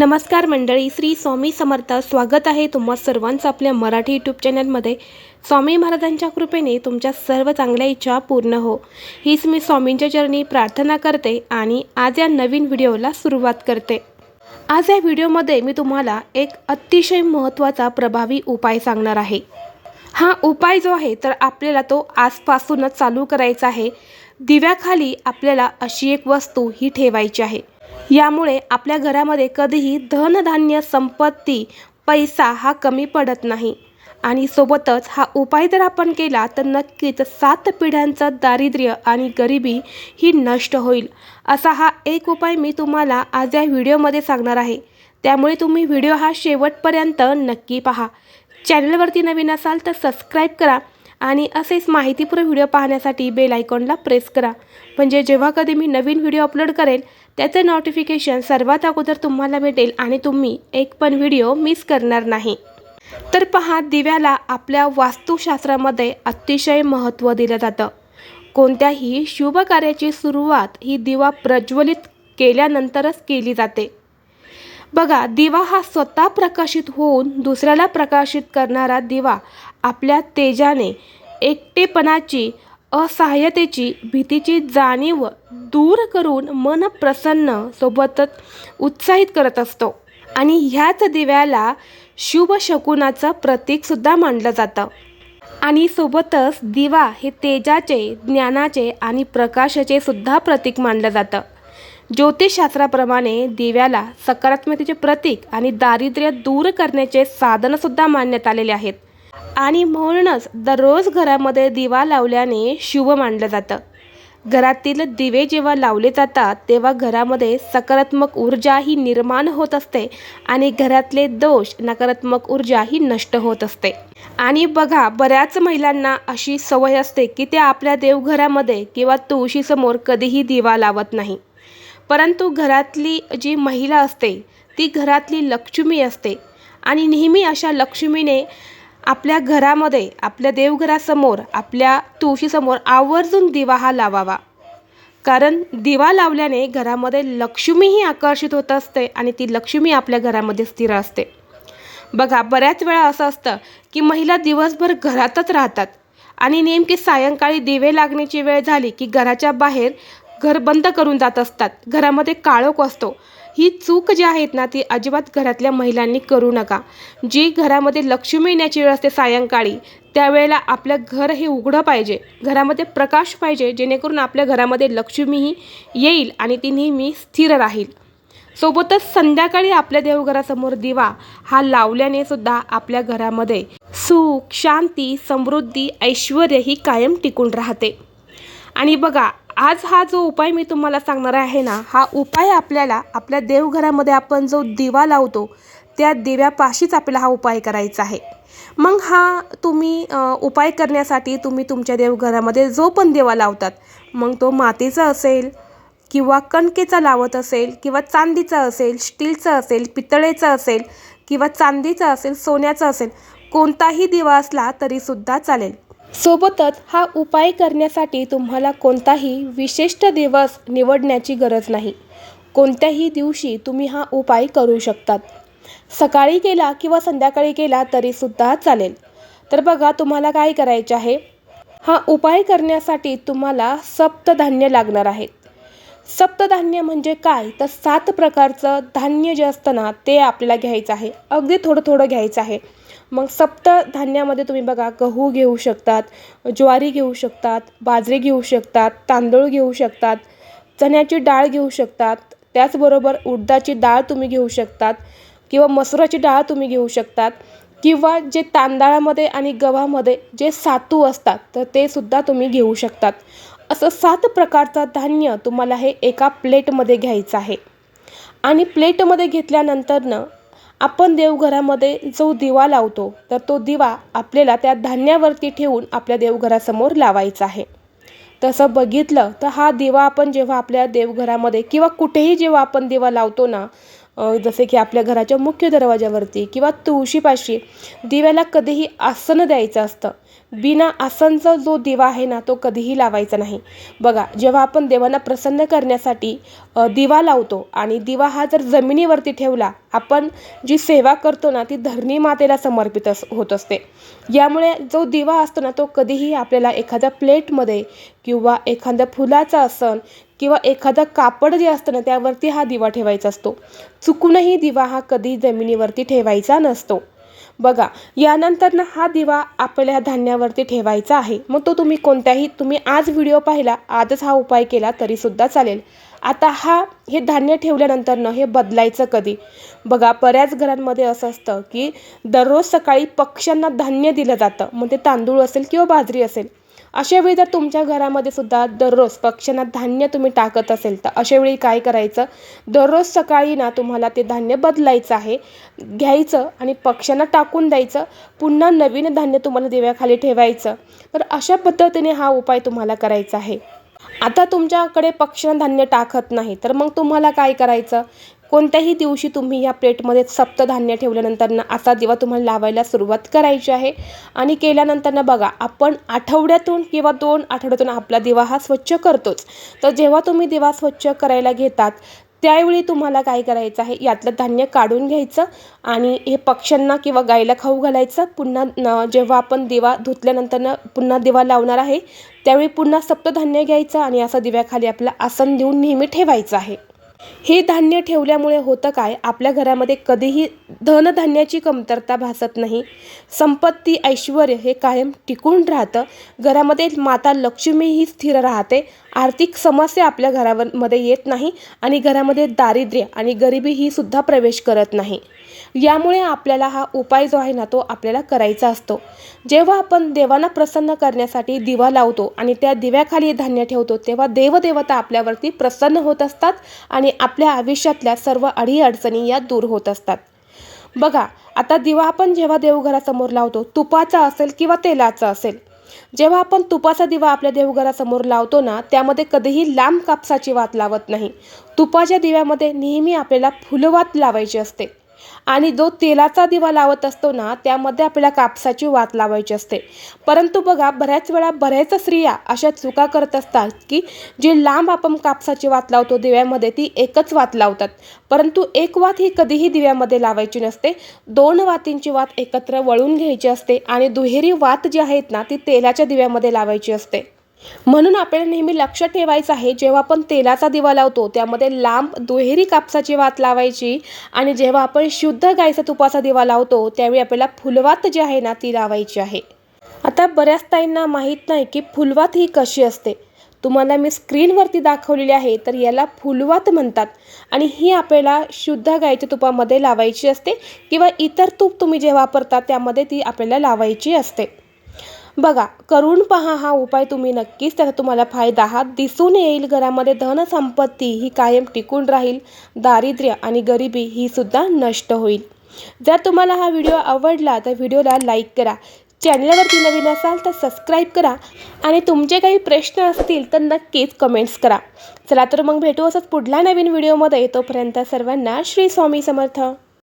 नमस्कार मंडळी श्री स्वामी समर्थ. स्वागत आहे तुम्हा सर्वांचं आपल्या मराठी यूट्यूब चॅनलमध्ये स्वामी महाराजांच्या कृपेने तुमच्या सर्व चांगल्या इच्छा पूर्ण हो. हीच मी स्वामींच्या चरणी प्रार्थना करते आणि आज या नवीन व्हिडिओला सुरुवात करते. आज या व्हिडिओमध्ये मी तुम्हाला एक अतिशय महत्त्वाचा प्रभावी उपाय सांगणार आहे. हा उपाय जो आहे तर आपल्याला तो आजपासूनच चालू करायचा आहे. दिव्याखाली आपल्याला अशी एक वस्तू ही ठेवायची आहे. यामुळे आपल्या घरामध्ये कधीही धनधान्य संपत्ती पैसा हा कमी पडत नाही. आणि सोबतच हा उपाय जर आपण केला तर नक्कीच सात पिढ्यांचं दारिद्र्य आणि गरिबी ही नष्ट होईल. असा हा एक उपाय मी तुम्हाला आज या व्हिडिओमध्ये सांगणार आहे. त्यामुळे तुम्ही व्हिडिओ हा शेवटपर्यंत नक्की पहा. चॅनलवरती नवीन असाल तर सबस्क्राईब करा आणि असेच माहितीपूर्ण व्हिडिओ पाहण्यासाठी बेल आयकॉनला प्रेस करा. म्हणजे जेव्हा कधी मी नवीन व्हिडिओ अपलोड करेल त्याचं नोटिफिकेशन सर्वात अगोदर तुम्हाला भेटेल आणि तुम्ही एक पण व्हिडिओ मिस करणार नाही. तर पहा दिव्याला आपल्या वास्तुशास्त्रामध्ये अतिशय महत्त्व दिलं जातं. कोणत्याही शुभ कार्याची सुरुवात ही दिवा प्रज्वलित केल्यानंतरच केली जाते. बघा दिवा हा स्वतः प्रकाशित होऊन दुसऱ्याला प्रकाशित करणारा दिवा आपल्या तेजाने एकटेपणाची असहाय्यतेची भीतीची जाणीव दूर करून मन प्रसन्न सोबतच उत्साहित करत असतो. आणि ह्याच दिव्याला शुभ शकुनाचं प्रतीकसुद्धा मानलं जातं. आणि सोबतच दिवा हे तेजाचे ज्ञानाचे आणि प्रकाशाचे सुद्धा प्रतीक मानलं जातं. ज्योतिषशास्त्राप्रमाणे दिव्याला सकारात्मकतेचे प्रतीक आणि दारिद्र्य दूर करण्याचे साधनसुद्धा मानण्यात आलेले आहेत. आणि म्हणूनच दररोज घरामध्ये दिवा लावल्याने शुभ मानलं जातं. घरातील दिवे जेव्हा लावले जातात तेव्हा घरामध्ये सकारात्मक ऊर्जा ही निर्माण होत असते आणि घरातले दोष नकारात्मक ऊर्जा ही नष्ट होत असते. आणि बघा बऱ्याच महिलांना अशी सवय असते की त्या आपल्या देवघरामध्ये किंवा तुळशीसमोर कधीही दिवा लावत नाही. परंतु घरातली जी महिला असते ती घरातली लक्ष्मी असते. आणि नेहमी अशा लक्ष्मीने आपल्या घरामध्ये आपल्या देवघरासमोर आपल्या तुळशीसमोर आवर्जून दिवा हा लावावा. कारण दिवा लावल्याने घरामध्ये लक्ष्मीही आकर्षित होत असते आणि ती लक्ष्मी आपल्या घरामध्ये स्थिर असते. बघा बऱ्याच वेळा असं असतं की महिला दिवसभर घरातच राहतात आणि नेमकी सायंकाळी दिवे लागण्याची वेळ झाली की घराच्या बाहेर घर बंद करून जात असतात. घरामध्ये काळोख असतो. ही चूक जी आहेत ना ती अजिबात घरातल्या महिलांनी करू नका. जी घरामध्ये लक्ष्मी येण्याची वेळ असते सायंकाळी त्यावेळेला आपलं घर हे उघडं पाहिजे. घरामध्ये प्रकाश पाहिजे जेणेकरून आपल्या घरामध्ये लक्ष्मीही येईल आणि ती नेहमी स्थिर राहील. सोबतच संध्याकाळी आपल्या देवघरासमोर दिवा हा लावल्याने सुद्धा आपल्या घरामध्ये सुख शांती समृद्धी ऐश्वर ही कायम टिकून राहते. आणि बघा आज हा जो उपाय मी तुम्हाला सांगणार आहे ना हा उपाय आपल्याला आपल्या देवघरामध्ये आपण जो दिवा लावतो त्या दिव्यापाशीच आपल्याला हा उपाय करायचा आहे. मग हा तुम्ही उपाय करण्यासाठी तुम्ही तुमच्या देवघरामध्ये जो पण दिवा लावतात मग तो मातीचा असेल किंवा कणकेचा लावत असेल किंवा चांदीचा असेल स्टीलचा असेल पितळेचा असेल किंवा चांदीचा असेल सोन्याचा असेल कोणताही दिवा असला तरीसुद्धा चालेल. सोबतच हा उपाय करण्यासाठी तुम्हाला कोणताही विशिष्ट दिवस निवडण्याची गरज नाही. कोणत्याही दिवशी तुम्ही हा उपाय करू शकतात. सकाळी केला किंवा संध्याकाळी केला तरीसुद्धा चालेल. तर बघा तुम्हाला काय करायचे आहे? हा उपाय करण्यासाठी तुम्हाला सप्तधान्य लागणार आहेत सप्तधान्य म्हणजे काय? तर सात प्रकारचं धान्य जे असतं ना ते आपल्याला घ्यायचं आहे. अगदी थोडं थोडं घ्यायचं आहे. मग सप्त धान्यामध्ये तुम्ही बघा गहू घेऊ शकतात ज्वारी घेऊ शकतात बाजरी घेऊ शकतात तांदूळ घेऊ शकतात चण्याची डाळ घेऊ शकतात त्याचबरोबर उडदाची डाळ तुम्ही घेऊ शकतात किंवा मसुराची डाळ तुम्ही घेऊ शकतात किंवा जे तांदळामध्ये आणि गव्हामध्ये जे सातू असतात तर ते सुद्धा तुम्ही घेऊ शकतात. असं सात प्रकारचं धान्य तुम्हाला हे एका प्लेटमध्ये घ्यायचं आहे. आणि प्लेटमध्ये घेतल्यानंतरनं आपण देवघरामध्ये जो दिवा लावतो तर तो दिवा आपल्याला त्या धान्यावरती ठेवून आपल्या देवघरासमोर लावायचा आहे. तसं बघितलं तर हा दिवा आपण जेव्हा आपल्या देवघरामध्ये किंवा कुठेही जेव्हा आपण दिवा लावतो ना जसे की आपल्या घराच्या मुख्य दरवाजावरती किंवा तुळशीपाशी दिव्याला कधीही आसन द्यायचं असतं. बिना आसनचा जो दिवा आहे ना तो कधीही लावायचा नाही. बघा जेव्हा आपण देवांना प्रसन्न करण्यासाठी दिवा लावतो आणि दिवा हा जर जमिनीवरती ठेवला आपण जी सेवा करतो ना ती धरणी मातेला समर्पित अस होत असते. यामुळे जो दिवा असतो ना तो कधीही आपल्याला एखाद्या प्लेटमध्ये किंवा एखाद्या फुलाचं आसन किंवा एखादं कापड जे असतं ना त्यावरती हा दिवा ठेवायचा असतो. चुकूनही दिवा हा कधी जमिनीवरती ठेवायचा नसतो. बघा यानंतर ना हा दिवा आपल्या धान्यावरती ठेवायचा आहे. मग तो तुम्ही कोणत्याही तुम्ही आज व्हिडिओ पाहिला आजच हा उपाय केला तरीसुद्धा चालेल. आता हा हे धान्य ठेवल्यानंतर न हे बदलायचं कधी? बघा बऱ्याच घरांमध्ये असं असतं की दररोज सकाळी पक्ष्यांना धान्य दिलं जातं. मग ते तांदूळ असेल किंवा बाजरी असेल. अशा वेळी जर तुमच्या घरामध्ये सुद्धा दररोज पक्ष्यांना धान्य तुम्ही टाकत असेल तर अशा वेळी काय करायचं? दररोज सकाळी ना तुम्हाला ते धान्य बदलायचं आहे घ्यायचं आणि पक्ष्यांना टाकून द्यायचं पुन्हा नवीन धान्य तुम्हाला दिव्याखाली ठेवायचं. तर अशा पद्धतीने हा उपाय तुम्हाला करायचा आहे. आता तुमच्याकडे पक्ष्यांना धान्य टाकत नाही तर मग तुम्हाला काय करायचं? कोणत्याही दिवशी तुम्ही या प्लेटमध्ये सप्तधान्य ठेवल्यानंतर ना असा दिवा तुम्हाला लावायला सुरुवात करायची आहे. आणि केल्यानंतर ना बघा आपण आठवड्यातून किंवा दोन आठवड्यातून आपला दिवा हा स्वच्छ करतोच. तर जेव्हा तुम्ही दिवा स्वच्छ करायला घेतात त्यावेळी तुम्हाला काय करायचं आहे? यातलं धान्य काढून घ्यायचं आणि हे पक्ष्यांना किंवा गाईला खाऊ घालायचं. पुन्हा न जेव्हा आपण दिवा धुतल्यानंतर पुन्हा दिवा लावणार आहे त्यावेळी पुन्हा सप्तधान्य घ्यायचं आणि असं दिव्याखाली आपलं आसन देऊन नेहमी ठेवायचं आहे. हे धान्य ठेवल्यामुळे होतं काय? आपल्या घरामध्ये कधीही धनधान्याची कमतरता भासत नाही. संपत्ती ऐश्वर हे कायम टिकून राहतं. घरामध्ये माता लक्ष्मी ही स्थिर राहते. आर्थिक समस्या आपल्या घरामध्ये येत नाही आणि घरामध्ये दारिद्र्य आणि गरिबी ही सुद्धा प्रवेश करत नाही. यामुळे आपल्याला हा उपाय जो आहे ना तो आपल्याला करायचा असतो. जेव्हा आपण देवांना प्रसन्न करण्यासाठी दिवा लावतो आणि त्या दिव्याखाली धान्य ठेवतो तेव्हा देवदेवता आपल्यावरती प्रसन्न होत असतात आणि आपल्या आयुष्यातल्या सर्व अडीअडचणी या दूर होत असतात. बघा आता दिवा आपण जेव्हा देवघरासमोर लावतो तुपाचा असेल किंवा तेलाचा असेल जेव्हा आपण तुपाचा दिवा आपल्या देवघरासमोर लावतो ना त्यामध्ये कधीही लांब कापसाची वात लावत नाही. तुपाच्या दिव्यामध्ये नेहमी आपल्याला फुलवात लावायची असते. आणि जो तेलाचा दिवा लावत असतो ना त्यामध्ये आपल्याला कापसाची वात लावायची असते. परंतु बघा बऱ्याच वेळा बऱ्याच स्त्रिया अशा चुका करत असतात की जी लांब आपण कापसाची वात लावतो दिव्यामध्ये ती एकच वात लावतात. परंतु एक वात ही कधीही दिव्यामध्ये लावायची नसते. दोन वातींची वात एकत्र वळून घ्यायची असते आणि दुहेरी वात जी आहेत ना ती तेलाच्या दिव्यामध्ये लावायची असते. म्हणून आपल्याला नेहमी लक्ष ठेवायचं आहे जेव्हा आपण तेलाचा दिवा लावतो त्यामध्ये लांब दुहेरी कापसाची वात लावायची आणि जेव्हा आपण शुद्ध गाईचा तुपाचा दिवा लावतो त्यावेळी आपल्याला फुलवात जी आहे ना ती लावायची आहे. आता बऱ्याच ताईंना माहीत नाही की फुलवात ही कशी असते. तुम्हाला मी स्क्रीनवरती दाखवलेली आहे तर याला फुलवात म्हणतात आणि ही आपल्याला शुद्ध गाईच्या तुपामध्ये लावायची असते किंवा इतर तूप तुम्ही जे वापरता त्यामध्ये ती आपल्याला लावायची असते. बघा करून पहा हा उपाय तुम्ही नक्कीच त्याचा तुम्हाला फायदा. हा दिसून येईल घरामध्ये धनसंपत्ती ही कायम टिकून राहील दारिद्र्य आणि गरिबी ही सुद्धा नष्ट होईल. जर तुम्हाला हा व्हिडिओ आवडला तर व्हिडिओला लाईक करा. चॅनलवरती नवीन असाल तर सबस्क्राईब करा. आणि तुमचे काही प्रश्न असतील तर नक्कीच कमेंट्स करा. चला तर मग भेटू असंच पुढल्या नवीन व्हिडिओमध्ये. तोपर्यंत सर्वांना श्री स्वामी समर्थ.